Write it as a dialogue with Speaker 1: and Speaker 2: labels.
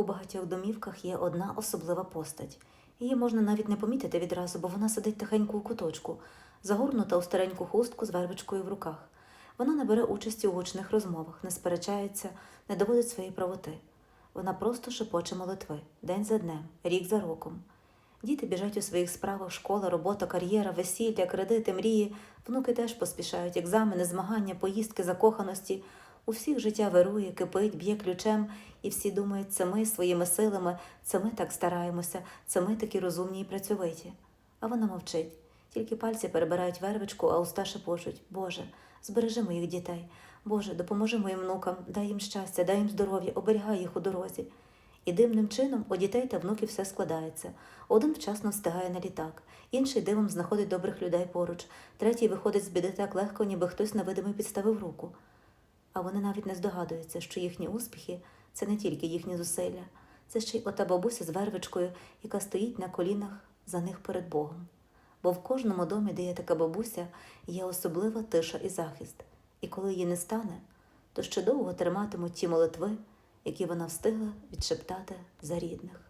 Speaker 1: У багатьох домівках є одна особлива постать. Її можна навіть не помітити відразу, бо вона сидить тихенько у куточку, загорнута у стареньку хустку з вербичкою в руках. Вона не бере участі у гучних розмовах, не сперечається, не доводить своєї правоти. Вона просто шепоче молитви день за днем, рік за роком. Діти біжать у своїх справах, школа, робота, кар'єра, весілля, кредити, мрії. Внуки теж поспішають, екзамени, змагання, поїздки, закоханості. У всіх життя вирує, кипить, б'є ключем, і всі думають, це ми своїми силами, це ми так стараємося, це ми такі розумні і працьовиті. А вона мовчить. Тільки пальці перебирають вервичку, а уста шепочуть Боже, збережи моїх дітей. Боже, допоможи моїм внукам, дай їм щастя, дай їм здоров'я, оберігай їх у дорозі. І дивним чином у дітей та внуків все складається. Один вчасно встигає на літак, інший дивом знаходить добрих людей поруч, третій виходить з біди так легко, ніби хтось невидимий підставив руку. А вони навіть не здогадуються, що їхні успіхи це не тільки їхні зусилля, це ще й ота бабуся з вервичкою, яка стоїть на колінах за них перед Богом. Бо в кожному домі, де є така бабуся, є особлива тиша і захист, і коли її не стане, то ще довго триматимуть ті молитви, які вона встигла відшептати за рідних.